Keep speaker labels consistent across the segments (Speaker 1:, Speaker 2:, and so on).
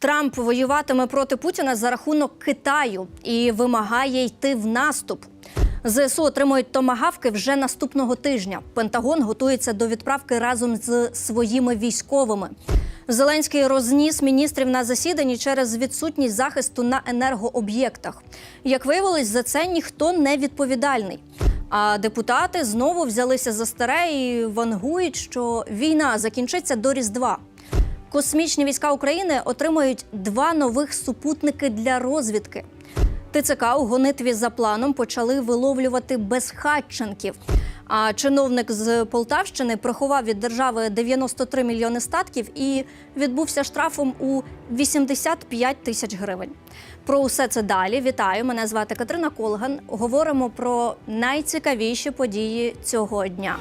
Speaker 1: Трамп воюватиме проти Путіна за рахунок Китаю і вимагає йти в наступ. ЗСУ отримують томагавки вже наступного тижня. Пентагон готується до відправки разом з своїми військовими. Зеленський розніс міністрів на засіданні через відсутність захисту на енергооб'єктах. Як виявилось, за це ніхто не відповідальний. А депутати знову взялися за старе і вангують, що війна закінчиться до Різдва. Космічні війська України отримують два нових супутники для розвідки. ТЦК у гонитві за планом почали виловлювати безхатченків. А чиновник з Полтавщини приховав від держави 93 мільйони статків і відбувся штрафом у 85 тисяч гривень. Про усе це далі. Вітаю! Мене звати Катерина Колган. Говоримо про найцікавіші події цього дня.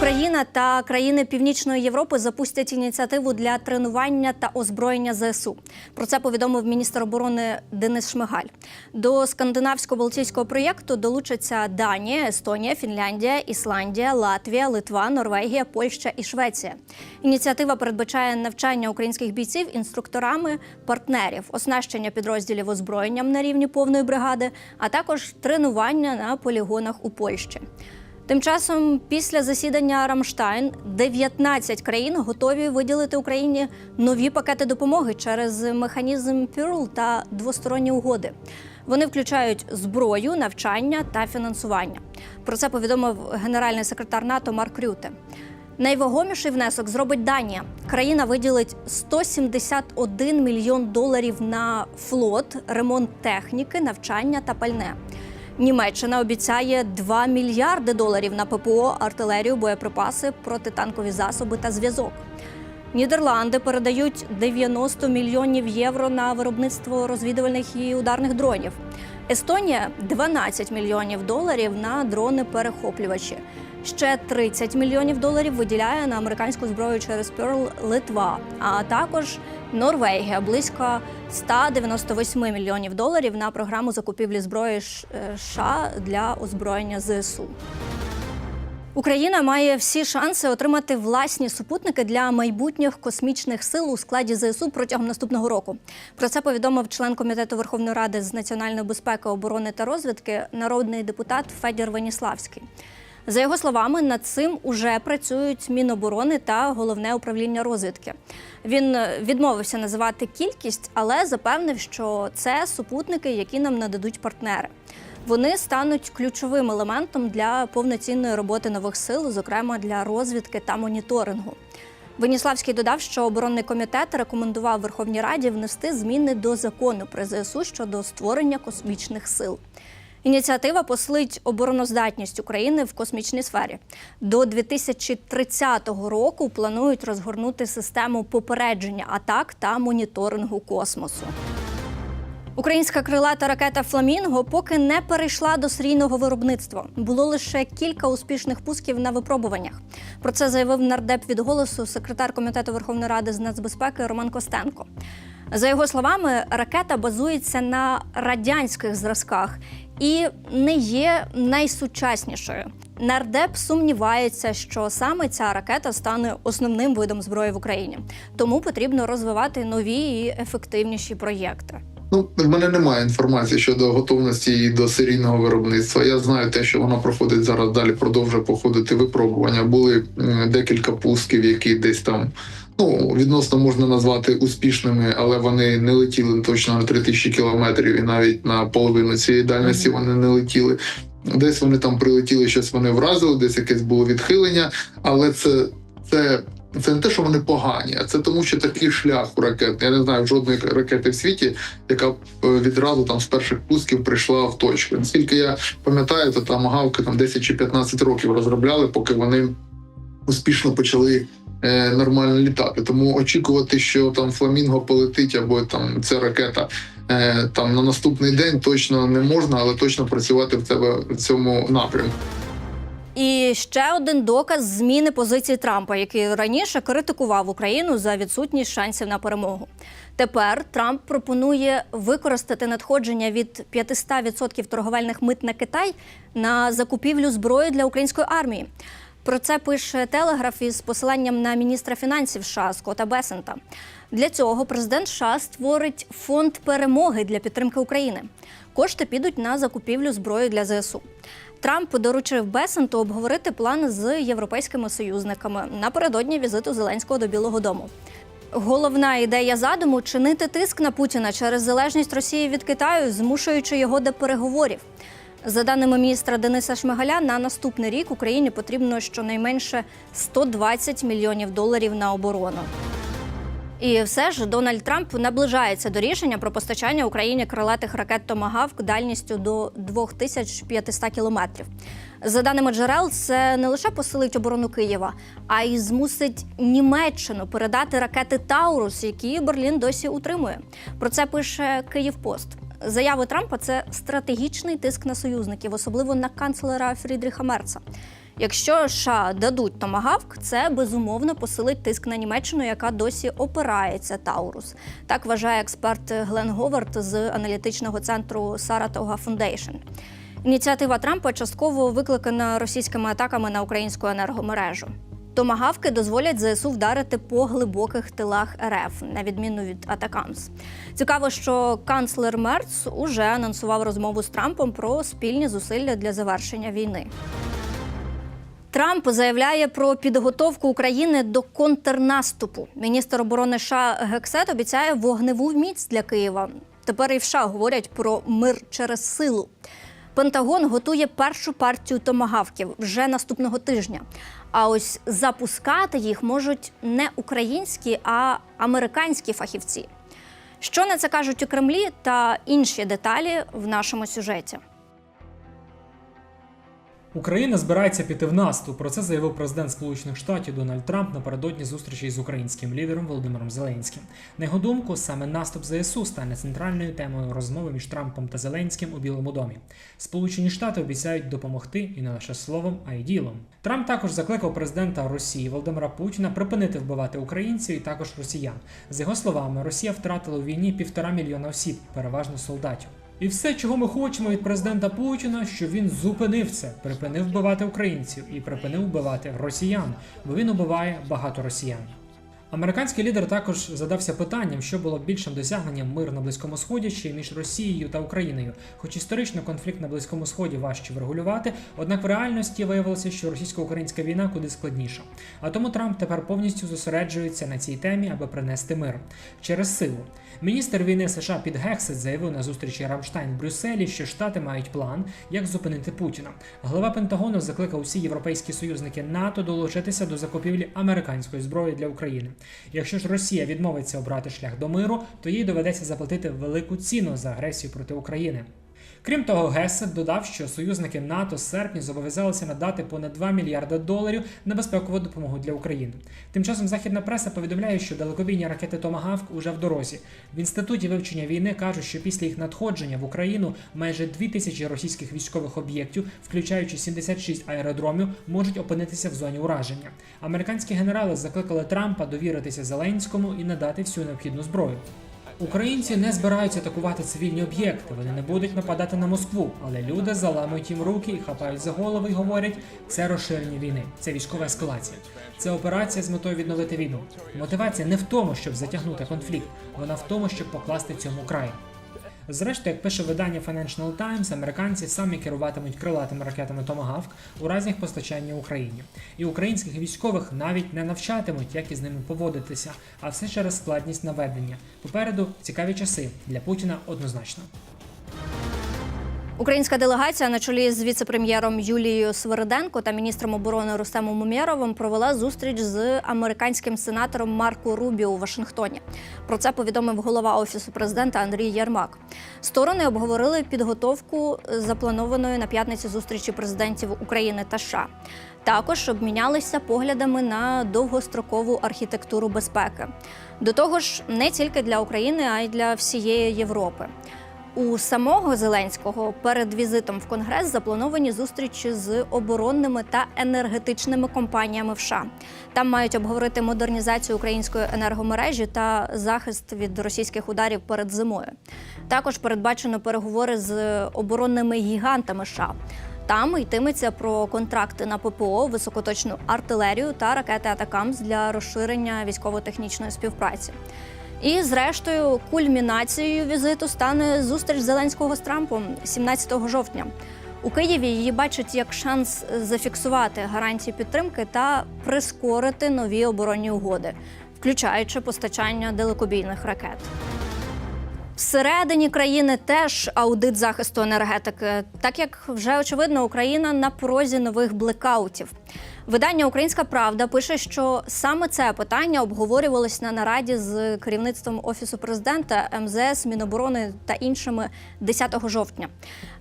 Speaker 1: Україна та країни Північної Європи запустять ініціативу для тренування та озброєння ЗСУ. Про це повідомив міністр оборони Денис Шмигаль. До скандинавсько-балтійського проєкту долучаться Данія, Естонія, Фінляндія, Ісландія, Латвія, Литва, Норвегія, Польща і Швеція. Ініціатива передбачає навчання українських бійців інструкторами партнерів, оснащення підрозділів озброєнням на рівні повної бригади, а також тренування на полігонах у Польщі. Тим часом, після засідання Рамштайн 19 країн готові виділити Україні нові пакети допомоги через механізм Pearl та двосторонні угоди. Вони включають зброю, навчання та фінансування. Про це повідомив генеральний секретар НАТО Марк Рюте. Найвагоміший внесок зробить Данія. Країна виділить 171 мільйон доларів на флот, ремонт техніки, навчання та пальне. Німеччина обіцяє 2 мільярди доларів на ППО, артилерію, боєприпаси, протитанкові засоби та зв'язок. Нідерланди передають 90 мільйонів євро на виробництво розвідувальних і ударних дронів. Естонія 12 мільйонів доларів на дрони-перехоплювачі. Ще 30 мільйонів доларів виділяє на американську зброю через Pearl Литва, а також Норвегія близько 198 мільйонів доларів на програму закупівлі зброї е, США для озброєння ЗСУ. Україна має всі шанси отримати власні супутники для майбутніх космічних сил у складі ЗСУ протягом наступного року. Про це повідомив член комітету Верховної Ради з національної безпеки, оборони та розвідки, народний депутат Федір Веніславський. За його словами, над цим уже працюють Міноборони та головне управління розвідки. Він е, відмовився називати кількість, але запевнив, що це супутники, які нам нададуть партнери. Вони стануть ключовим елементом для повноцінної роботи нових сил, зокрема для розвідки та моніторингу. Веніславський додав, що оборонний комітет рекомендував Верховній Раді внести зміни до закону про ЗСУ щодо створення космічних сил. Ініціатива послить обороноздатність України в космічній сфері. До 2030 року планують розгорнути систему попередження атак та моніторингу космосу. Українська крилата ракета Фламінго поки не перейшла до серійного виробництва. Було лише кілька успішних пусків на випробуваннях. Про це заявив нардеп від голосу секретар комітету Верховної Ради з нацбезпеки Роман Костенко. За його словами, ракета базується на радянських зразках і не є найсучаснішою. Нардеп сумнівається, що саме ця ракета стане основним видом зброї в Україні, тому потрібно розвивати нові і ефективніші проєкти.
Speaker 2: Ну, в мене немає інформації щодо готовності її до серійного виробництва. Я знаю те, що вона проходить зараз далі, продовжує проходити випробування. Були декілька пусків, які десь там ну відносно можна назвати успішними, але вони не летіли точно на 3000 кілометрів, і навіть на половину цієї дальності вони не летіли. Десь вони там прилетіли, щось вони вразили, десь якесь було відхилення, але це, це це не те, що вони погані, а це тому, що такий шлях у ракет. Я не знаю жодної ракети в світі, яка е, відразу там з перших пусків прийшла в точку. Наскільки я пам'ятаю, то там гавки там 10 чи 15 років розробляли, поки вони успішно почали нормально літати. Тому очікувати, що там фламінго полетить або там ця ракета. е, Там на наступний день точно не можна, але точно працювати в тебе в цьому напрямку.
Speaker 1: І ще один доказ зміни позиції Трампа, який раніше критикував Україну за відсутність шансів на перемогу. Тепер Трамп пропонує використати надходження від 500% торговельних мит на Китай на закупівлю зброї для української армії. Про це пише Телеграф із посиланням на міністра фінансів США Скотта Бесента. Для цього президент США створить фонд перемоги для підтримки України. Кошти підуть на закупівлю зброї для ЗСУ. Трамп доручив Бесенту обговорити плани з європейськими союзниками напередодні візиту Зеленського до Білого Дому. Головна ідея задуму чинити тиск на Путіна через залежність Росії від Китаю, змушуючи його до переговорів. За даними міністра Дениса Шмигаля, на наступний рік Україні потрібно щонайменше 120 мільйонів доларів на оборону. І все ж Дональд Трамп наближається до рішення про постачання Україні крилатих ракет Томагавк дальністю до 2500 кілометрів. За даними джерел, це не лише посилить оборону Києва, а й змусить Німеччину передати ракети Таурус, які Берлін досі утримує. Про це пише Київпост. Заяви Трампа це стратегічний тиск на союзників, особливо на канцлера Фрідріха Мерца. Якщо США дадуть томагавк, це безумовно посилить тиск на Німеччину, яка досі опирається Таурус. Так вважає експерт Глен Говард з аналітичного центру Saratoga Foundation. Ініціатива Трампа частково викликана російськими атаками на українську енергомережу. Томагавки дозволять ЗСУ вдарити по глибоких тилах РФ, на відміну від Атакамс. Цікаво, що канцлер Мерц уже анонсував розмову з Трампом про спільні зусилля для завершення війни. Трамп заявляє про підготовку України до контрнаступу. Міністр оборони США Гексет обіцяє вогневу міць для Києва. Тепер і в США говорять про мир через силу. Пентагон готує першу партію томагавків вже наступного тижня. А ось запускати їх можуть не українські, а американські фахівці. Що на це кажуть у Кремлі та інші деталі в нашому сюжеті.
Speaker 3: Україна збирається піти в наступ. Про це заявив президент Сполучених Штатів Дональд Трамп напередодні зустрічі з українським лідером Володимиром Зеленським. На його думку, саме наступ ЗСУ стане центральною темою розмови між Трампом та Зеленським у Білому домі. Сполучені Штати обіцяють допомогти і не лише словом, а й ділом. Трамп також закликав президента Росії Володимира Путіна припинити вбивати українців і також росіян. За його словами, Росія втратила у війні півтора мільйона осіб, переважно солдатів. І все, чого ми хочемо від президента Путіна, що він зупинив це, припинив вбивати українців і припинив вбивати росіян, бо він убиває багато росіян. Американський лідер також задався питанням, що було більшим досягненням миру на Близькому Сході чи між Росією та Україною. Хоч історично конфлікт на Близькому Сході важче врегулювати, однак в реальності виявилося, що російсько-українська війна куди складніша. А тому Трамп тепер повністю зосереджується на цій темі, аби принести мир через силу. Міністр війни США Піт Гексет заявив на зустрічі Рамштайн в Брюсселі, що Штати мають план, як зупинити Путіна. Глава Пентагону закликав усі європейські союзники НАТО долучитися до закупівлі американської зброї для України. Якщо ж Росія відмовиться обрати шлях до миру, то їй доведеться заплатити велику ціну за агресію проти України. Крім того, Гесет додав, що союзники НАТО з серпня зобов'язалися надати понад 2 мільярди доларів на безпекову допомогу для України. Тим часом західна преса повідомляє, що далекобійні ракети Томагавк уже в дорозі. В інституті вивчення війни кажуть, що після їх надходження в Україну майже 2 тисячі російських військових об'єктів, включаючи 76 аеродромів, можуть опинитися в зоні ураження. Американські генерали закликали Трампа довіритися Зеленському і надати всю необхідну зброю. Українці не збираються атакувати цивільні об'єкти. Вони не будуть нападати на Москву, але люди заламують їм руки і хапають за голови і говорять, це розширення війни, це військова ескалація. Це операція з метою відновити війну. Мотивація не в тому, щоб затягнути конфлікт, вона в тому, щоб покласти цьому край. Зрештою, як пише видання Financial Times, американці самі керуватимуть крилатими ракетами Томагавк у разі їх постачання Україні. І українських військових навіть не навчатимуть, як із ними поводитися, а все через складність наведення. Попереду цікаві часи для Путіна однозначно.
Speaker 1: Українська делегація на чолі з віце-прем'єром Юлією Свириденко та міністром оборони Рустемом Умєровим провела зустріч з американським сенатором Марко Рубіо у Вашингтоні. Про це повідомив голова офісу президента Андрій Єрмак. Сторони обговорили підготовку запланованої на п'ятниці зустрічі президентів України та США. Також обмінялися поглядами на довгострокову архітектуру безпеки. До того ж, не тільки для України, а й для всієї Європи. У самого Зеленського перед візитом в Конгрес заплановані зустрічі з оборонними та енергетичними компаніями в США. Там мають обговорити модернізацію української енергомережі та захист від російських ударів перед зимою. Також передбачено переговори з оборонними гігантами США. Там йтиметься про контракти на ППО, високоточну артилерію та ракети Атакамс для розширення військово-технічної співпраці. І, зрештою, кульмінацією візиту стане зустріч Зеленського з Трампом 17 жовтня. У Києві її бачать як шанс зафіксувати гарантії підтримки та прискорити нові оборонні угоди, включаючи постачання далекобійних ракет. Всередині країни теж аудит захисту енергетики, так як вже очевидно, Україна на порозі нових блекаутів. Видання Українська Правда пише, що саме це питання обговорювалось на нараді з керівництвом офісу президента, МЗС, Міноборони та іншими 10 жовтня.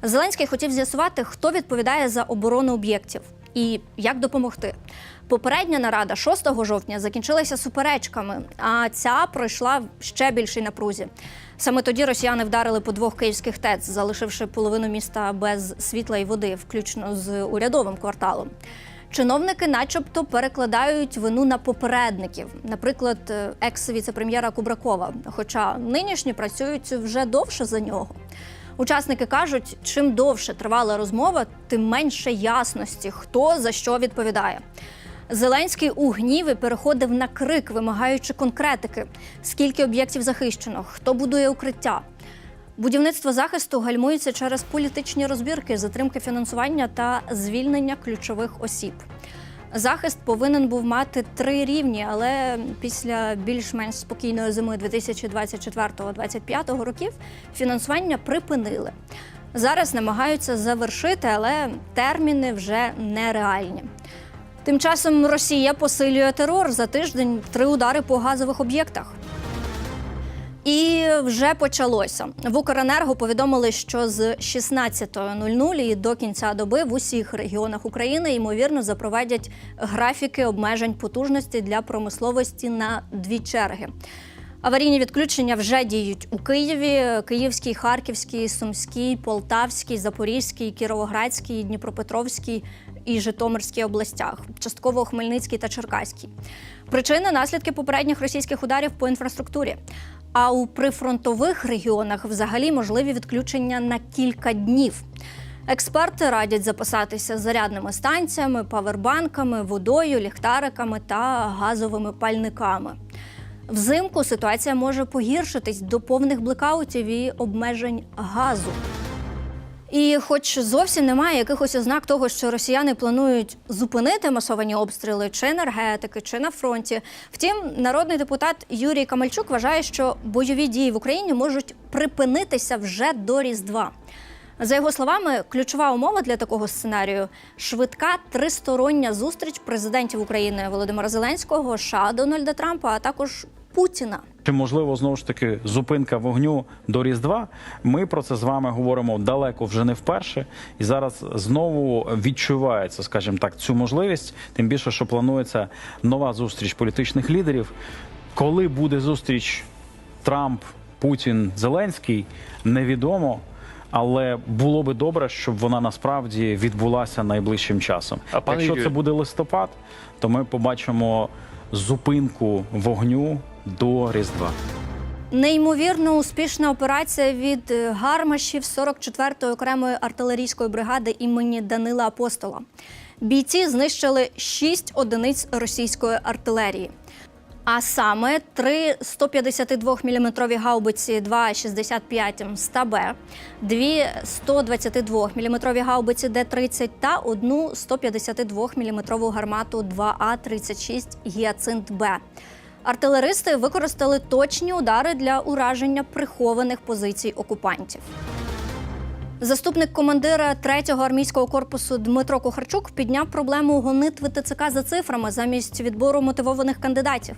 Speaker 1: Зеленський хотів з'ясувати, хто відповідає за оборону об'єктів і як допомогти. Попередня нарада 6 жовтня закінчилася суперечками, а ця пройшла в ще більшій напрузі. Саме тоді росіяни вдарили по двох київських ТЕЦ, залишивши половину міста без світла і води, включно з урядовим кварталом. Чиновники, начебто, перекладають вину на попередників, наприклад, екс-віцепрем'єра Кубракова. Хоча нинішні працюють вже довше за нього. Учасники кажуть, чим довше тривала розмова, тим менше ясності, хто за що відповідає. Зеленський у гніві переходив на крик, вимагаючи конкретики: скільки об'єктів захищено, хто будує укриття. Будівництво захисту гальмується через політичні розбірки, затримки фінансування та звільнення ключових осіб. Захист повинен був мати три рівні, але після більш-менш спокійної зими 2024-2025 років фінансування припинили. Зараз намагаються завершити, але терміни вже нереальні. Тим часом Росія посилює терор за тиждень три удари по газових об'єктах. І вже почалося. В Укренерго повідомили, що з 16.00 і до кінця доби в усіх регіонах України ймовірно запровадять графіки обмежень потужності для промисловості на дві черги. Аварійні відключення вже діють у Києві, Київській, Харківській, Сумській, Полтавській, Запорізькій, Кіровоградській, Дніпропетровській і Житомирській областях, частково Хмельницькій та Черкаській. Причини наслідки попередніх російських ударів по інфраструктурі. А у прифронтових регіонах взагалі можливі відключення на кілька днів. Експерти радять запасатися зарядними станціями, павербанками, водою, ліхтариками та газовими пальниками. Взимку ситуація може погіршитись до повних блекаутів і обмежень газу. І, хоч зовсім немає якихось ознак того, що росіяни планують зупинити масовані обстріли чи енергетики, чи на фронті. Втім, народний депутат Юрій Камальчук вважає, що бойові дії в Україні можуть припинитися вже до Різдва. За його словами, ключова умова для такого сценарію швидка тристороння зустріч президентів України Володимира Зеленського, США Дональда Трампа, а також Путіна.
Speaker 4: Чи можливо знову ж таки зупинка вогню до Різдва? Ми про це з вами говоримо далеко вже не вперше, і зараз знову відчувається, скажімо так, цю можливість. Тим більше, що планується нова зустріч політичних лідерів. Коли буде зустріч Трамп, Путін, Зеленський, невідомо. Але було би добре, щоб вона насправді відбулася найближчим часом.
Speaker 5: А,
Speaker 4: Якщо це буде листопад, то ми побачимо зупинку вогню до Різдва.
Speaker 1: Неймовірно успішна операція від е, гармашів 44-ї окремої артилерійської бригади імені Данила Апостола. Бійці знищили 6 одиниць російської артилерії. А саме три 152-мм гаубиці 2,65 СТАБ, дві 122-мм гаубиці Д-30 та одну 152-мм гармату 2А-36 Гіацинт Б. Артилеристи використали точні удари для ураження прихованих позицій окупантів. Заступник командира 3-го армійського корпусу Дмитро Кухарчук підняв проблему гонитви ТЦК за цифрами замість відбору мотивованих кандидатів.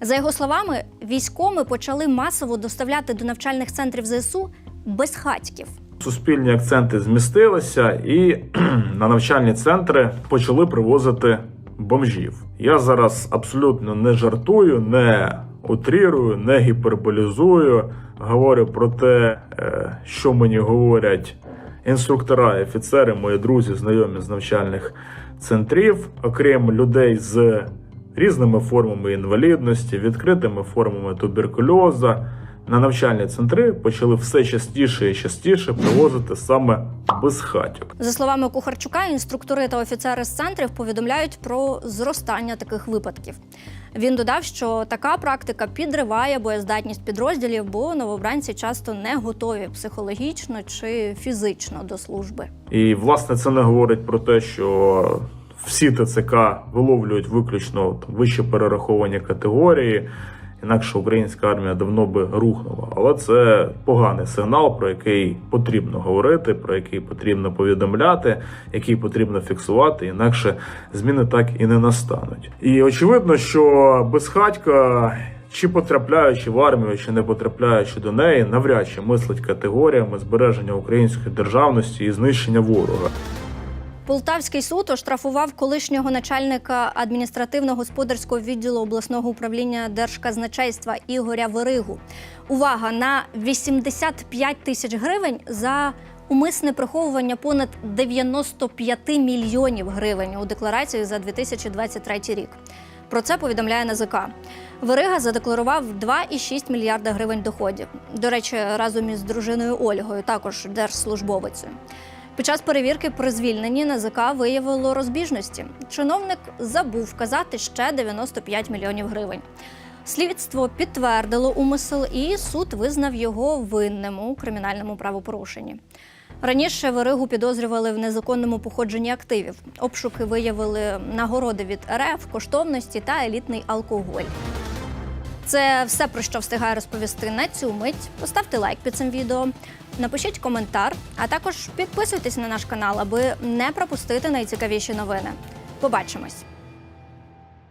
Speaker 1: За його словами, військоми почали масово доставляти до навчальних центрів ЗСУ безхатьків.
Speaker 5: Суспільні акценти змістилися, і на навчальні центри почали привозити бомжів. Я зараз абсолютно не жартую, не утрірую, не гіперболізую. Говорю про те, е, що мені говорять інструктора, офіцери, мої друзі, знайомі з навчальних центрів, окрім людей з різними формами інвалідності, відкритими формами туберкульоза. На навчальні центри почали все частіше і частіше привозити саме безхатьок.
Speaker 1: За словами Кухарчука, інструктори та офіцери з центрів повідомляють про зростання таких випадків. Він додав, що така практика підриває боєздатність підрозділів, бо новобранці часто не готові психологічно чи фізично до служби.
Speaker 5: І власне це не говорить про те, що всі ТЦК виловлюють виключно вище перераховані категорії. Інакше українська армія давно би рухнула. Але це поганий сигнал, про який потрібно говорити, про який потрібно повідомляти, який потрібно фіксувати, інакше зміни так і не настануть. І очевидно, що безхатька. Чи потрапляючи в армію, чи не потрапляючи до неї, навряд чи мислить категоріями збереження української державності і знищення ворога.
Speaker 1: Полтавський суд оштрафував колишнього начальника адміністративно-господарського відділу обласного управління держказначейства Ігоря Веригу. Увага на 85 тисяч гривень за умисне приховування понад 95 мільйонів гривень у декларації за 2023 рік. Про це повідомляє НАЗК. Верига задекларував 2,6 мільярда гривень доходів. До речі, разом із дружиною Ольгою, також держслужбовицею. Під час перевірки при звільненні НАЗК виявило розбіжності. Чиновник забув вказати ще 95 мільйонів гривень. Слідство підтвердило умисел, і суд визнав його винним у кримінальному правопорушенні. Раніше Веригу підозрювали в незаконному походженні активів. Обшуки виявили нагороди від РФ, коштовності та елітний алкоголь. Це все про що встигаю розповісти на цю мить. Поставте лайк під цим відео, напишіть коментар, а також підписуйтесь на наш канал, аби не пропустити найцікавіші новини. Побачимось!